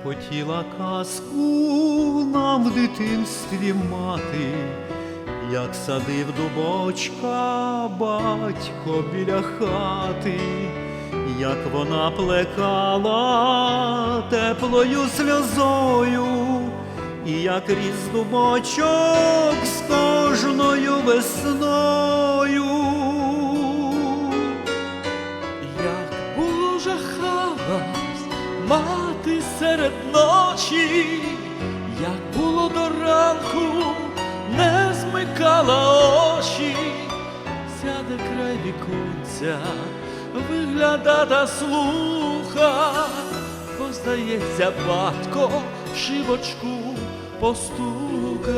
шепотіла казку нам в дитинстві мати, як садив дубочка батько біля хати, як вона плекала теплою сльозою, і як ріс дубочок з кожною весною. Мати серед ночі, як було до ранку, не змикала очі, сяде край віконця, вигляда та слуха, бо здається, батько в шибочку постукав.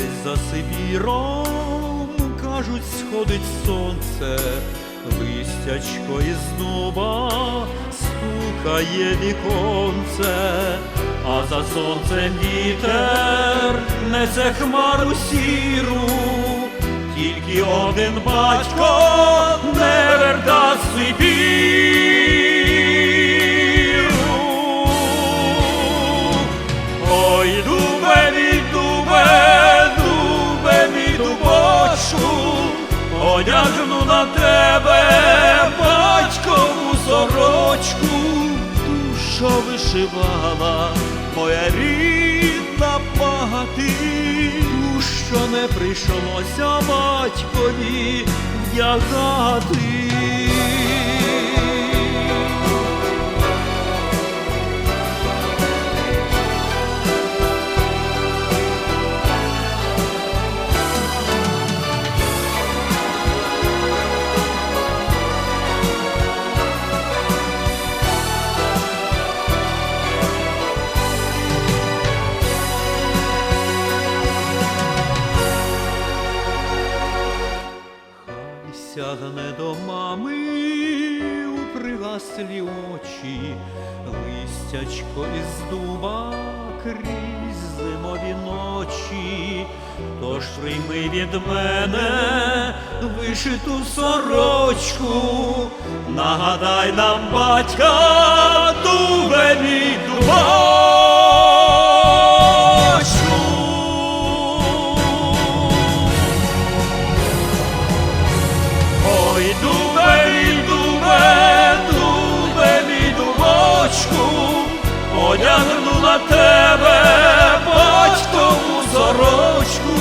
Десь за Сибіром, кажуть, сходить сонце, листячко із дуба стукає віконце, а за сонцем вітер несе хмару сіру, тільки один батько не верта Сибіру. Одягну на тебе батькову сорочку, душа вишивала моя рідна мати, що не прийшлося батькові вдягати. Хай сягне до мами у пригаслі очі, листячко із дуба крізь зимові ночі, тож прийми від мене вишиту сорочку, нагадай нам батька, дубе мій дубочку. На тебе батькову сорочку,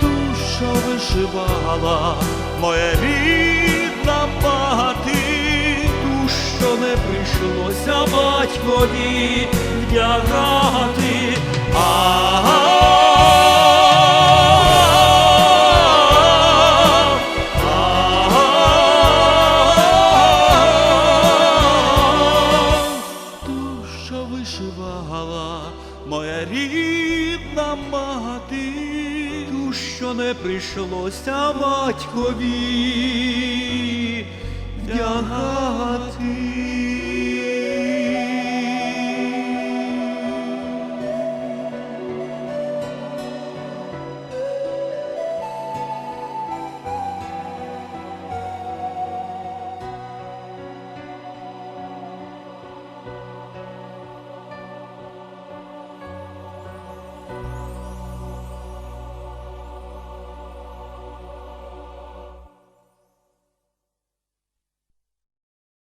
душа вишивала моя рідна багати, що не прийшлося батькові вдягати. А що вишивала моя рідна мати, ту, що не прийшлося батькові вдягати.